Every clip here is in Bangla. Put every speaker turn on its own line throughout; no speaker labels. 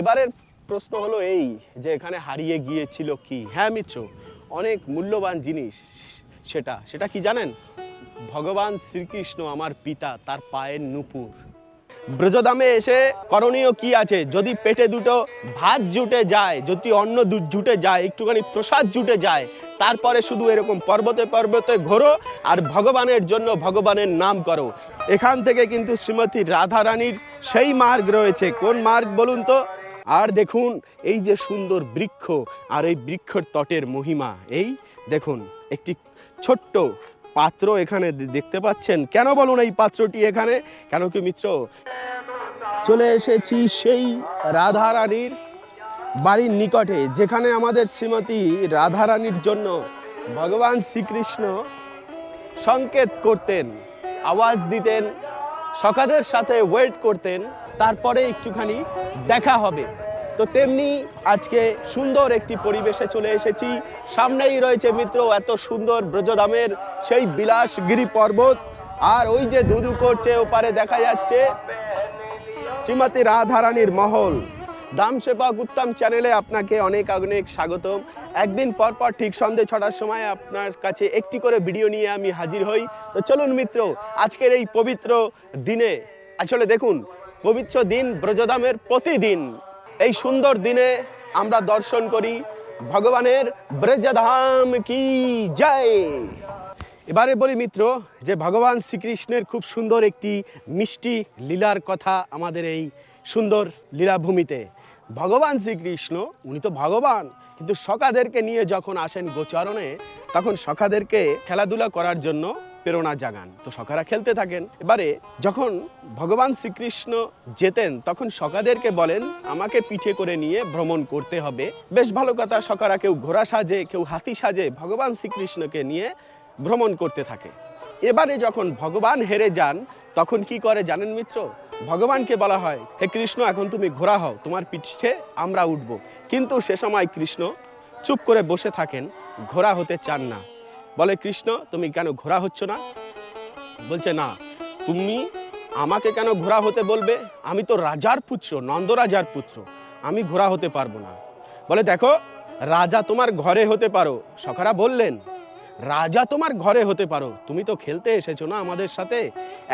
এবারের প্রশ্ন হলো এই, যে এখানে হারিয়ে গিয়েছিল কি? হ্যাঁ মিত্র, অনেক মূল্যবান জিনিস সেটা। সেটা কি জানেন? ভগবান শ্রীকৃষ্ণ আমার পিতা, তার পায়ের নুপুর। ব্রজদামে এসে করণীয় কি আছে? যদি পেটে দুটো ভাত জুটে যায়, যদি অন্ন জুটে যায়, একটুখানি প্রসাদ জুটে যায়, তারপরে শুধু এরকম পর্বতে পর্বতে ঘোরো আর ভগবানের জন্য ভগবানের নাম করো। এখান থেকে কিন্তু শ্রীমতী রাধারানীর সেই মার্গ রয়েছে। কোন মার্গ বলুন তো? আর দেখুন, এই যে সুন্দর বৃক্ষ আর এই বৃক্ষর তটের মহিমা, এই দেখুন, একটি ছোট্ট পাত্র এখানে দেখতে পাচ্ছেন। কেন বলুন এই পাত্রটি এখানে? কেন কি মিত্র? চলে এসেছি সেই রাধারানীর বাড়ির নিকটে, যেখানে আমাদের শ্রীমতী রাধারানীর জন্য ভগবান শ্রীকৃষ্ণ সংকেত করতেন, আওয়াজ দিতেন সকাদের সাথে ওয়েট করতেন। তারপরে একটুখানি দেখা হবে। তো তেমনি আজকে সুন্দর একটি পরিবেশে চলে এসেছি। সামনেই রয়েছে মিত্র, এত সুন্দর ব্রজধামের সেই বিলাসগিরি পর্বত। আর ওই যে দুদু করছে, ওপারে দেখা যাচ্ছে শ্রীমতী রাধারানীর মহল। দাম সেবক উত্তম চ্যানেলে আপনাকে অনেক অনেক স্বাগতম। একদিন পর পর ঠিক সন্ধ্যে ছটার সময় আপনার কাছে একটি করে ভিডিও নিয়ে আমি হাজির হই। তো চলুন মিত্র, আজকের এই পবিত্র দিনে, আসলে দেখুন পবিত্র দিন ব্রজধামের প্রতিদিন। এই সুন্দর দিনে আমরা দর্শন করি ভগবানের ব্রজধাম কি জয়। এবারে বলি মিত্র, যে ভগবান শ্রীকৃষ্ণের খুব সুন্দর একটি মিষ্টি লীলার কথা আমাদের এই সুন্দর লীলাভূমিতে। ভগবান শ্রীকৃষ্ণ, উনি তো ভগবান, কিন্তু সখাদেরকে নিয়ে যখন আসেন গোচরণে, তখন সখাদেরকে খেলাধুলা করার জন্য প্রেরণা জাগান। তো সখারা খেলতে থাকেন। এবারে যখন ভগবান শ্রীকৃষ্ণ যেতেন, তখন সখাদেরকে বলেন, আমাকে পিঠে করে নিয়ে ভ্রমণ করতে হবে। বেশ ভালো কথা, সখারা কেউ ঘোড়া সাজে, কেউ হাতি সাজে ভগবান শ্রীকৃষ্ণকে নিয়ে ভ্রমণ করতে থাকে। এবারে যখন ভগবান হেরে যান, তখন কি করে জানেন মিত্র? ভগবানকে বলা হয়, হে কৃষ্ণ, এখন তুমি ঘোরা হও, তোমার পিঠে আমরা উঠব। কিন্তু সে সময় কৃষ্ণ চুপ করে বসে থাকেন ঘোরা হতে চান না। বলে, কৃষ্ণ, তুমি কেন ঘোড়া হচ্ছ না? বলছে, না, তুমি আমাকে কেন ঘোড়া হতে বলবে? আমি তো রাজার পুত্র নন্দরাজার পুত্র, আমি ঘোড়া হতে পারব না। বলে, দেখো, রাজা তোমার ঘরে হতে পারো। সখারা বললেন, রাজা তোমার ঘরে হতে পারো। তুমি তো খেলতে এসেছ না আমাদের সাথে?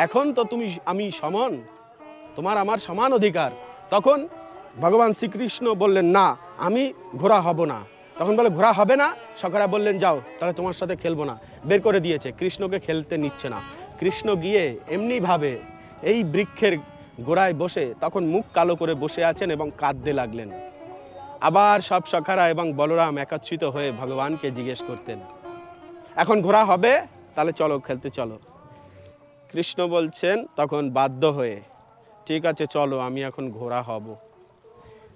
এখন তো তুমি, আমি সমান, তোমার আমার সমান অধিকার। তখন ভগবান শ্রীকৃষ্ণ বললেন, না, আমি ঘোড়া হব না। তখন বলে, ঘোড়া হবে না? সকারা বললেন, যাও, তাহলে তোমার সাথে খেলব না। বের করে দিয়েছে, কৃষ্ণকে খেলতে নিচ্ছে না। কৃষ্ণ গিয়ে এমনিভাবে এই বৃক্ষের গোড়ায় বসে তখন মুখ কালো করে বসে আছেন এবং কাঁদতে লাগলেন। আবার সব সখারা এবং বলরাম একত্রিত হয়ে ভগবানকে জিজ্ঞেস করতেন, এখন ঘোরা হবে? তাহলে চলো, খেলতে চলো। কৃষ্ণ বলছেন, তখন বাধ্য হয়ে, ঠিক আছে, চলো, আমি এখন ঘোড়া হব।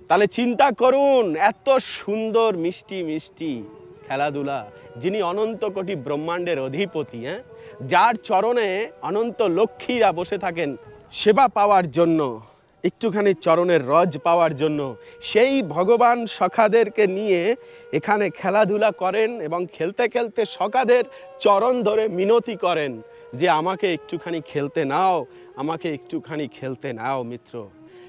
তাহলে চিন্তা করুন, এত সুন্দর, মিষ্টি মিষ্টি খেলাধুলা, যিনি অনন্ত কোটি ব্রহ্মাণ্ডের অধিপতি হ্যাঁ? যার চরণে অনন্ত লক্ষ্মীরা বসে থাকেন সেবা পাওয়ার জন্য, একটুখানি চরণের রজ পাওয়ার জন্য, সেই ভগবান সখাদেরকে নিয়ে এখানে খেলাধুলা করেন এবং খেলতে খেলতে সখাদের চরণ ধরে মিনতি করেন যে, আমাকে একটুখানি খেলতে নাও, আমাকে একটুখানি খেলতে নাও, মিত্র।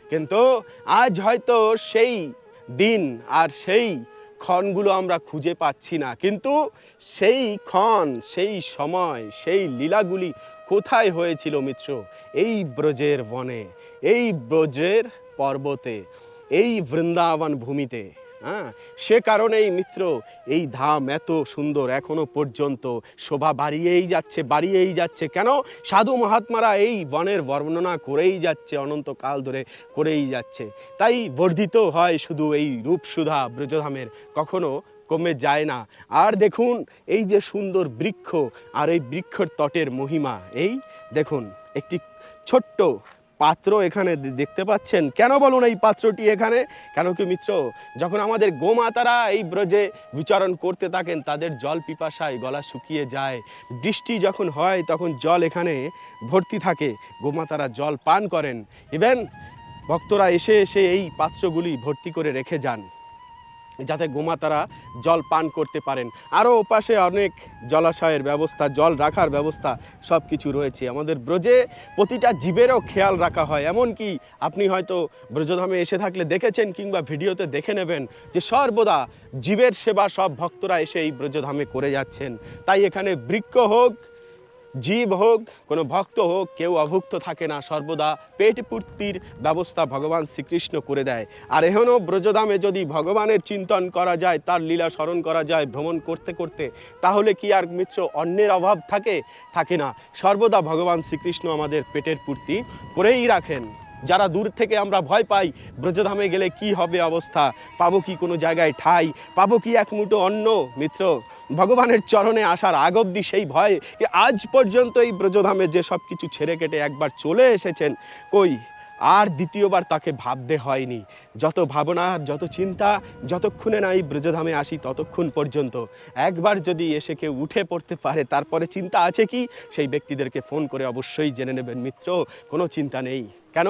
কিন্তু আজ হয়তো সেই দিন আর সেই ক্ষণগুলো আমরা খুঁজে পাচ্ছি না। কিন্তু সেই ক্ষণ, সেই সময়, সেই লীলাগুলি কোথায় হয়েছিল মিত্র? এই ব্রজের বনে, এই ব্রজের পর্বতে, এই বৃন্দাবন ভূমিতে। হ্যাঁ? সে কারণেই মিত্র, এই ধাম এত সুন্দর এখনও পর্যন্ত শোভা বাড়িয়েই যাচ্ছে বাড়িয়েই যাচ্ছে। কেন? সাধু মহাত্মারা এই বনের বর্ণনা করেই যাচ্ছে, অনন্তকাল ধরে করেই যাচ্ছে। তাই বর্ধিত হয় শুধু এই রূপসুধা ব্রজধামের, কখনো কমে যায় না। আর দেখুন, এই যে সুন্দর বৃক্ষ, আর এই বৃক্ষর তটের মহিমা, এই দেখুন, একটি ছোট্ট পাত্র এখানে দেখতে পাচ্ছেন? কেন বলুন এই পাত্রটি এখানে? কেন কি মিত্র? যখন আমাদের গোমাতারা এই ব্রজে বিচরণ করতে থাকেন, তাদের জল পিপাসায় গলা শুকিয়ে যায়। বৃষ্টি যখন হয়, তখন জল এখানে ভর্তি থাকে। গোমাতারা জল পান করেন। ইভেন ভক্তরা এসে এসে এই পাত্রগুলি ভর্তি করে রেখে যান। যাতে গোমাতারা জল পান করতে পারেন। আরও ওপাশে অনেক জলাশয়ের ব্যবস্থা, জল রাখার ব্যবস্থা সব কিছু রয়েছে। আমাদের ব্রজে প্রতিটা জীবেরও খেয়াল রাখা হয়। এমনকি আপনি হয়তো ব্রজধামে এসে থাকলে দেখেছেন কিংবা ভিডিওতে দেখে নেবেন যে সর্বদা জীবের সেবা সব ভক্তরা এসে এই ব্রজধামে করে যাচ্ছেন। তাই এখানে বৃক্ষ হোক জীব হোক, কোনো ভক্ত হোক, কেউ অভুক্ত থাকে না, সর্বদা পেট পূর্তির ব্যবস্থা ভগবান শ্রীকৃষ্ণ করে দেয়। আর এখনও ব্রজধামে যদি ভগবানের চিন্তন করা যায়, তার লীলা স্মরণ করা যায়, ভ্রমণ করতে করতে, তাহলে কি আর মিত্র অন্যের অভাব থাকে? থাকে না। সর্বদা ভগবান শ্রীকৃষ্ণ আমাদের পেটের পূর্তি করেই রাখেন। যারা দূর থেকে আমরা ভয় পাই, ব্রজধামে গেলে কি হবে অবস্থা? পাবো কি কোনো জায়গায় ঠাই? পাবো কি এক মুঠো অন্ন? মিত্র, ভগবানের চরণে আসার আগ অব্দি সেই ভয় যে আজ পর্যন্ত এই ব্রজধামে যে সব কিছু ছেড়ে কেটে একবার চলে এসেছেন, কই? আর দ্বিতীয়বার তাকে ভাবতে হয়নি। যত ভাবনা, যত চিন্তা, যতক্ষণে না এই ব্রজধামে আসি ততক্ষণ পর্যন্ত। একবার যদি এসে কেউ উঠে পড়তে পারে, তারপরে চিন্তা আছে কি? সেই ব্যক্তিদেরকে ফোন করে অবশ্যই জেনে নেবেন, মিত্র, কোনো চিন্তা নেই। কেন?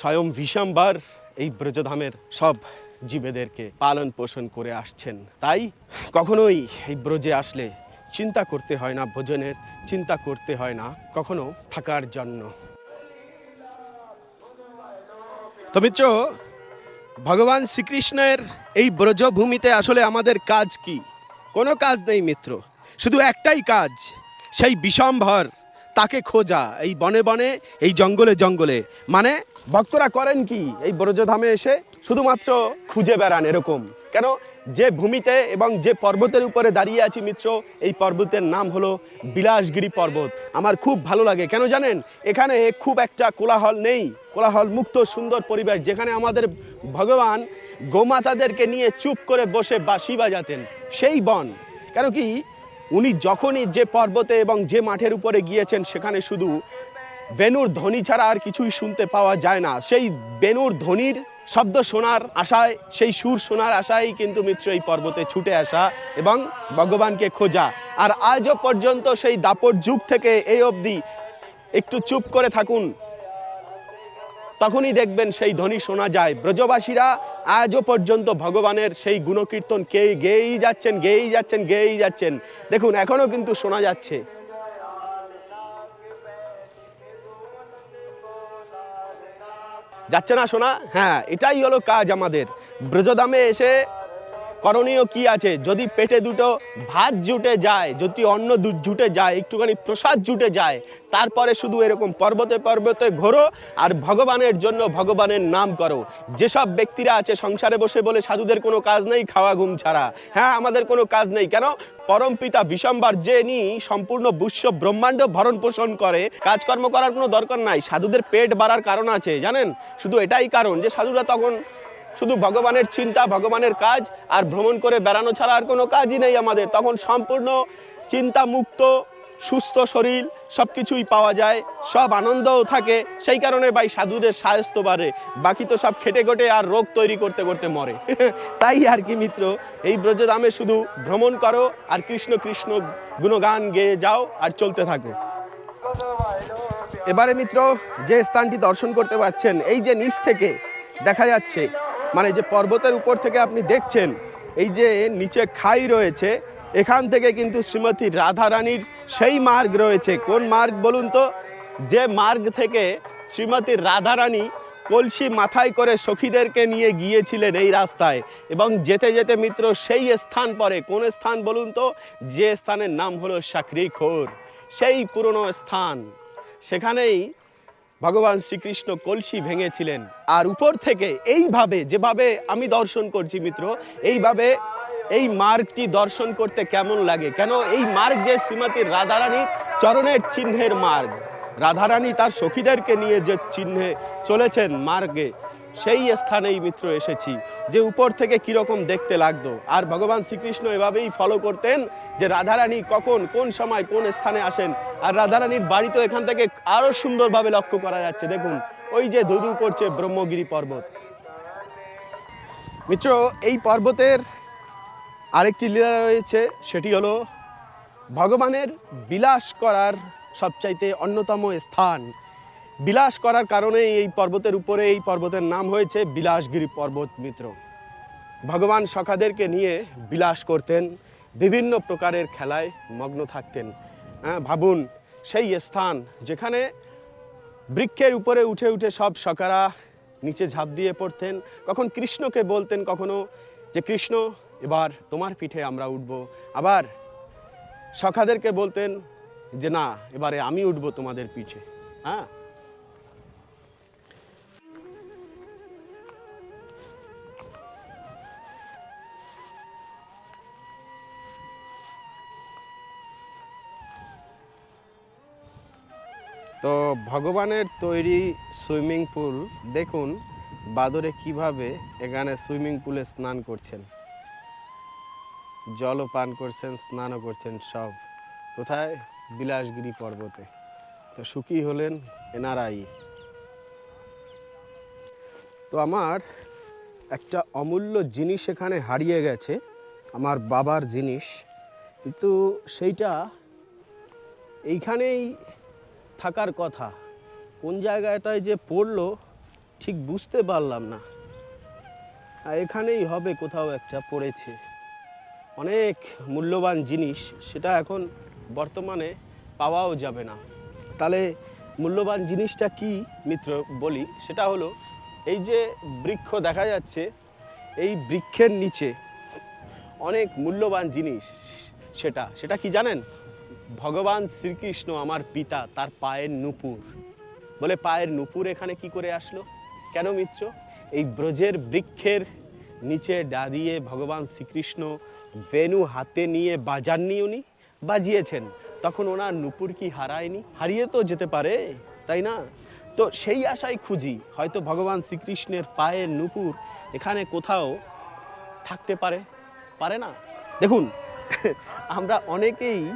স্বয়ং ভীষণবার এই ব্রজধামের সব জীবেদেরকে পালন পোষণ করে আসছেন। তাই কখনোই এই ব্রজে আসলে চিন্তা করতে হয় না, ভোজনের চিন্তা করতে হয় না, কখনো থাকার জন্য। তো মিত্র, ভগবান শ্রীকৃষ্ণের এই ব্রজভূমিতে আসলে আমাদের কাজ কি? কোনো কাজ নেই মিত্র, শুধু একটাই কাজ, সেই বিষম্ভর তাকে খোঁজা। এই বনে বনে, এই জঙ্গলে জঙ্গলে। মানে ভক্তরা করেন কি? এই ব্রজধামে এসে শুধুমাত্র খুঁজে বেড়ান এরকম। কেন? যে ভূমিতে এবং যে পর্বতের উপরে দাঁড়িয়ে আছি মিত্র, এই পর্বতের নাম হলো বিলাসগিরি পর্বত। আমার খুব ভালো লাগে। কেন জানেন? এখানে খুব একটা কোলাহল নেই। কোলাহল মুক্ত সুন্দর পরিবেশ। যেখানে আমাদের ভগবান গোমাতাদেরকে নিয়ে চুপ করে বসে বাঁশি বাজাতেন। সেই বন। কেন কি? উনি যখনই যে পর্বতে এবং যে মাঠের উপরে গিয়েছেন, সেখানে শুধু বেনুর ধ্বনি ছাড়া আর কিছুই শুনতে পাওয়া যায় না। সেই বেনুর ধ্বনির শব্দ শোনার আশায়, সেই সুর শোনার আশায় কিন্তু মিত্র এই পর্বতে ছুটে আসা এবং ভগবানকে খোঁজা। আর আজও পর্যন্ত সেই দাপট যুগ থেকে এই অবধি একটু চুপ করে থাকুন। তখনই দেখবেন সেই ধ্বনি শোনা যায়। ব্রজবাসীরা আজও পর্যন্ত ভগবানের সেই গুণকীর্তন কে গেয়েই যাচ্ছেন গেয়েই যাচ্ছেন গেয়েই যাচ্ছেন। দেখুন এখনও কিন্তু শোনা যাচ্ছে। যাচ্ছে না শোনা? হ্যাঁ এটাই হলো কাজ আমাদের। ব্রজদামে এসে করণীয় কি আছে? যদি পেটে দুটো ভাত জুটে যায়, যদি অন্ন জুটে যায়, একটুখানি প্রসাদ জুটে যায়, তারপরে শুধু এরকম পর্বতে পর্বতে ঘোরো আর ভগবানের জন্য ভগবানের নাম করো। যেসব ব্যক্তিরা আছে সংসারে বসে বলে, সাধুদের কোনো কাজ নেই, খাওয়া ঘুম ছাড়া। হ্যাঁ আমাদের কোনো কাজ নেই। কেন? পরম পিতা যে নি সম্পূর্ণ বিশ্ব ব্রহ্মাণ্ড ভরণ পোষণ করে। কাজকর্ম করার কোনো দরকার নাই। সাধুদের পেট বাড়ার কারণ আছে, জানেন? শুধু এটাই কারণ যে সাধুরা তখন শুধু ভগবানের চিন্তা, ভগবানের কাজ আর ভ্রমণ করে বেড়ানো ছাড়া আর কোনো কাজই নেই আমাদের। তখন সম্পূর্ণ চিন্তা মুক্ত সুস্থ শরীর সব কিছুই পাওয়া যায়, সব আনন্দও থাকে। সেই কারণে ভাই সাধুদের স্বাস্থ্য বাড়ে বাকি তো সব খেটে খটে আর রোগ তৈরি করতে করতে মরে। তাই আর কি মিত্র, এই ব্রজধামে শুধু ভ্রমণ করো আর কৃষ্ণ কৃষ্ণ গুণগান গেয়ে যাও আর চলতে থাকো। এবারে মিত্র, যে স্থানটি দর্শন করতে পারছেন, এই যে নিচ থেকে দেখা যাচ্ছে মানে যে পর্বতের উপর থেকে আপনি দেখছেন, এই যে নিচে খাই রয়েছে, এখান থেকে কিন্তু শ্রীমতী রাধারানীর সেই মার্গ রয়েছে। কোন মার্গ বলুন তো? যে মার্গ থেকে শ্রীমতী রাধারানী কলসি মাথায় করে সখীদেরকে নিয়ে গিয়েছিলেন এই রাস্তায় এবং যেতে যেতে মিত্র সেই স্থান পরে, কোন স্থান বলুন তো? যে স্থানের নাম হলো সাকরিখোর, সেই পুরনো স্থান। সেখানেই ভগবান শ্রীকৃষ্ণ কলসি ভেঙেছিলেন। আর উপর থেকে এইভাবে, যেভাবে আমি দর্শন করছি মিত্র, এইভাবে এই মার্গটি দর্শন করতে কেমন লাগে? কেন এই মার্গ যে শ্রীমতী রাধারানীর চরণের চিহ্নের মার্গ? রাধারানী তার সখীদেরকে নিয়ে যে চিহ্নে চলেছেন মার্গে সেই স্থানেই মিত্র এসেছি, যে উপর থেকে কীরকম দেখতে লাগতো। আর ভগবান শ্রীকৃষ্ণ এভাবেই ফলো করতেন যে রাধারানী কখন, কোন সময়, কোন স্থানে আসেন। আর রাধারানীর বাড়ি তো এখান থেকে আরও সুন্দরভাবে লক্ষ্য করা যাচ্ছে। দেখুন, ওই যে ধুধু করছে ব্রহ্মগিরি পর্বত। মিত্র, এই পর্বতের আরেকটি লীলা রয়েছে, সেটি হলো ভগবানের বিলাস করার সবচাইতে অন্যতম স্থান। বিলাস করার কারণে এই পর্বতের উপরে এই পর্বতের নাম হয়েছে বিলাসগিরি পর্বত মিত্র। ভগবান সখাদেরকে নিয়ে বিলাস করতেন, বিভিন্ন প্রকারের খেলায় মগ্ন থাকতেন। হ্যাঁ ভাবুন, সেই স্থান যেখানে বৃক্ষের উপরে উঠে উঠে সব সকারা নিচে ঝাঁপ দিয়ে পড়তেন, কখন কৃষ্ণকে বলতেন কখনো যে, কৃষ্ণ, এবার তোমার পিঠে আমরা উঠব। আবার সখাদেরকে বলতেন যে, না, এবারে আমি উঠব তোমাদের পিঠে। হ্যাঁ তো ভগবানের তৈরি সুইমিং পুল, দেখুন বাদরে কীভাবে এখানে সুইমিং পুলে স্নান করছেন। জলও পান করছেন, স্নানও করছেন সব। কোথায়? বিলাসগিরি পর্বতে। তো সুখী হলেন এনারাই। তো আমার একটা অমূল্য জিনিস এখানে হারিয়ে গেছে, আমার বাবার জিনিস। কিন্তু সেইটা এইখানেই থাকার কথা। কোন জায়গাটায় যে পড়ল, ঠিক বুঝতে পারলাম না। এখানেই হবে কোথাও একটা পড়েছে। অনেক মূল্যবান জিনিস, সেটা এখন বর্তমানে পাওয়াও যাবে না। তাহলে মূল্যবান জিনিসটা কি, মিত্র, বলি? সেটা হলো, এই যে বৃক্ষ দেখা যাচ্ছে, এই বৃক্ষের নিচে অনেক মূল্যবান জিনিস, সেটা। সেটা কি জানেন? ভগবান শ্রীকৃষ্ণ আমার পিতা, তার পায়ের নুপুর। বলে পায়ের নুপুর এখানে কি করে আসলো? কেন মিত্র? এই ব্রজের বৃক্ষের নিচে দাঁড়িয়ে ভগবান শ্রীকৃষ্ণ বেনু হাতে নিয়ে বাজাননি উনি, বাজিয়েছেন। তখন ওনার নুপুর কি হারায়নি? হারিয়ে তো যেতে পারে, তাই না? তো সেই আশায় খুঁজি, হয়তো ভগবান শ্রীকৃষ্ণের পায়ের নুপুর এখানে কোথাও থাকতে পারে পারে না। দেখুন, আমরা অনেকেই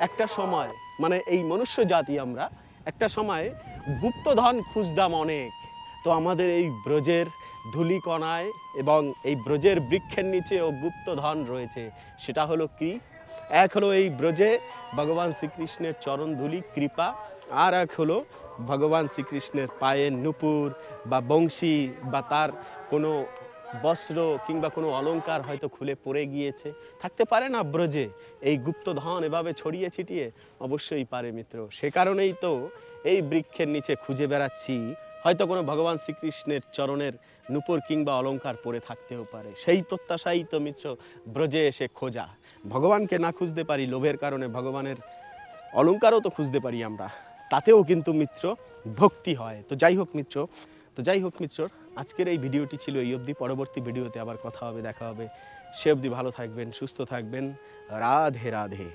একটা সময় মানে এই মনুষ্য জাতি আমরা, একটা সময় গুপ্তধন খুঁজতাম অনেক। তো আমাদের এই ব্রজের ধূলিকণায় এবং এই ব্রজের বৃক্ষের নিচেও গুপ্তধন রয়েছে। সেটা হলো কি? এক হলো এই ব্রজে ভগবান শ্রীকৃষ্ণের চরণ ধুলি কৃপা, আর এক হলো ভগবান শ্রীকৃষ্ণের পায়ের নুপুর বা বংশী বা তার কোনো বস্ত্র কিংবা কোনো অলংকার হয়তো খুলে পড়ে গিয়েছে। থাকতে পারে না ব্রজে, এই গুপ্তধন এভাবে ছড়িয়ে ছিটিয়ে? অবশ্যই পারে মিত্র। সে কারণেই তো এই বৃক্ষের নিচে খুঁজে বেড়াচ্ছি। হয়তো কোনো ভগবান শ্রীকৃষ্ণের চরণের নূপুর কিংবা অলংকার পরে থাকতেও পারে। সেই প্রত্যাশাই তো মিত্র, ব্রজে এসে খোঁজা। ভগবানকে না খুঁজতে পারি লোভের কারণে ভগবানের অলংকারও তো খুঁজতে পারি আমরা। তাতেও কিন্তু মিত্র ভক্তি হয়। তো যাই হোক মিত্র, তো যাই হোক মিত্র আজকের এই ভিডিওটি ছিল এই অবধি। পরবর্তী ভিডিওতে আবার কথা হবে, দেখা হবে। সে অবধি ভালো থাকবেন, সুস্থ থাকবেন। রাধে রাধে।